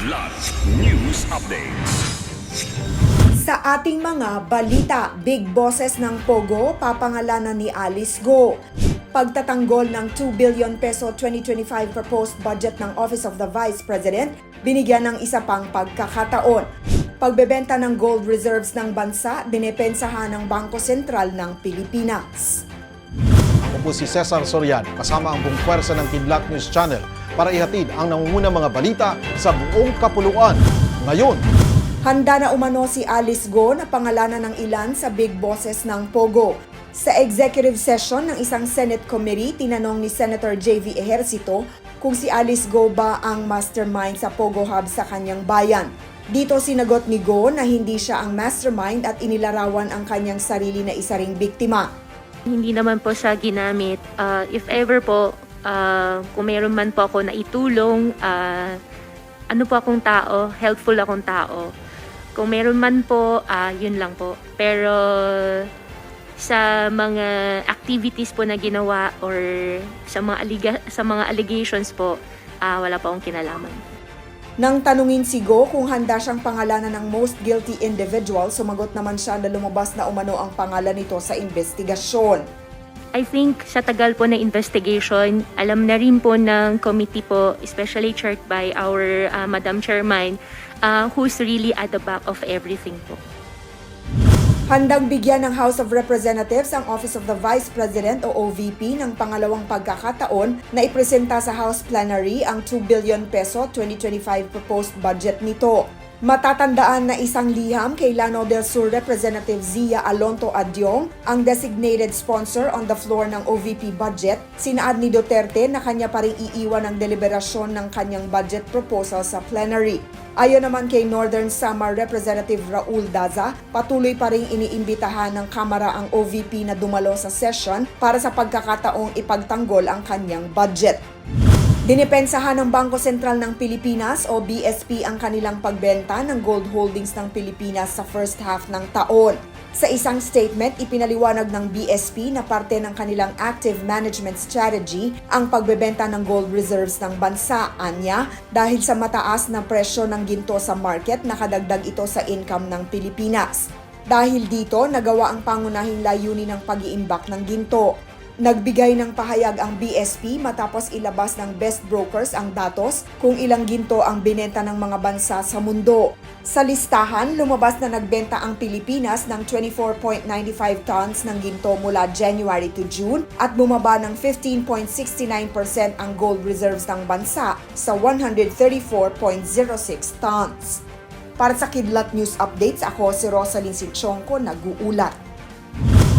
Kidlat News Updates. Sa ating mga balita, big bosses ng Pogo papangalanan ni Alice Go. Pagtatanggol ng 2 billion peso 2025 proposed budget ng Office of the Vice President, binigyan ng isa pang pagkakataon. Pagbebenta ng gold reserves ng bansa, dinepensahan ng Bangko Sentral ng Pilipinas. Po si Cesar Soriano kasama ang buong pwersa ng Kidlat News Channel para ihatid ang nangungunang mga balita sa buong kapuluan. Ngayon, Handa na umano si Alice Go na pangalanan ng ilan sa big bosses ng Pogo. Sa executive session ng isang Senate committee, tinanong ni Senator J.V. Ejercito kung si Alice Go ba ang mastermind sa Pogo Hub sa kanyang bayan. Dito sinagot ni Go na hindi siya ang mastermind at inilarawan ang kanyang sarili na isa ring biktima. Hindi naman po siya ginamit. Ah, if ever po, ah, kung meron man po ako na itulong, ah, ano po akong tao, helpful akong tao. Kung meron man po, ah, yun lang po. Pero sa mga activities po na ginawa or sa mga aliga- sa mga allegations po, ah, wala po akong kinalaman. Nang tanungin si Go kung handa siyang pangalanan ng most guilty individual, sumagot naman siya na lumabas na umano ang pangalan nito sa investigasyon. I think sa tagal po na investigation, alam na rin po ng committee po, especially chaired by our uh, Madam Chairman, uh, who's really at the back of everything po. Handang bigyan ng House of Representatives ang Office of the Vice President o OVP ng pangalawang pagkakataon na ipresenta sa House Plenary ang 2 billion peso 2025 proposed budget nito. Matatandaan na isang liham kay Lanao del Sur Representative Zia Alonto Adyong ang designated sponsor on the floor ng OVP budget. Sinaad ni Duterte na kanya pa rin iiwan ang deliberasyon ng kanyang budget proposal sa plenary. Ayon naman kay Northern Samar Representative Raul Daza, patuloy pa rin iniimbitahan ng Kamara ang OVP na dumalo sa session para sa pagkakataong ipagtanggol ang kanyang budget. Dinipensahan ng Bangko Sentral ng Pilipinas o BSP ang kanilang pagbenta ng gold holdings ng Pilipinas sa first half ng taon. Sa isang statement, ipinaliwanag ng BSP na parte ng kanilang active management strategy ang pagbebenta ng gold reserves ng bansa, anya, dahil sa mataas na presyo ng ginto sa market nakadagdag ito sa income ng Pilipinas. Dahil dito, nagawa ang pangunahing layunin ng pag-iimbak ng ginto. Nagbigay ng pahayag ang BSP matapos ilabas ng best brokers ang datos kung ilang ginto ang binenta ng mga bansa sa mundo. Sa listahan, lumabas na nagbenta ang Pilipinas ng 24.95 tons ng ginto mula January to June at bumaba ng 15.69% ang gold reserves ng bansa sa 134.06 tons. Para sa Kidlat News Updates, ako si Rosalyn Sinchonko, nag-uulat.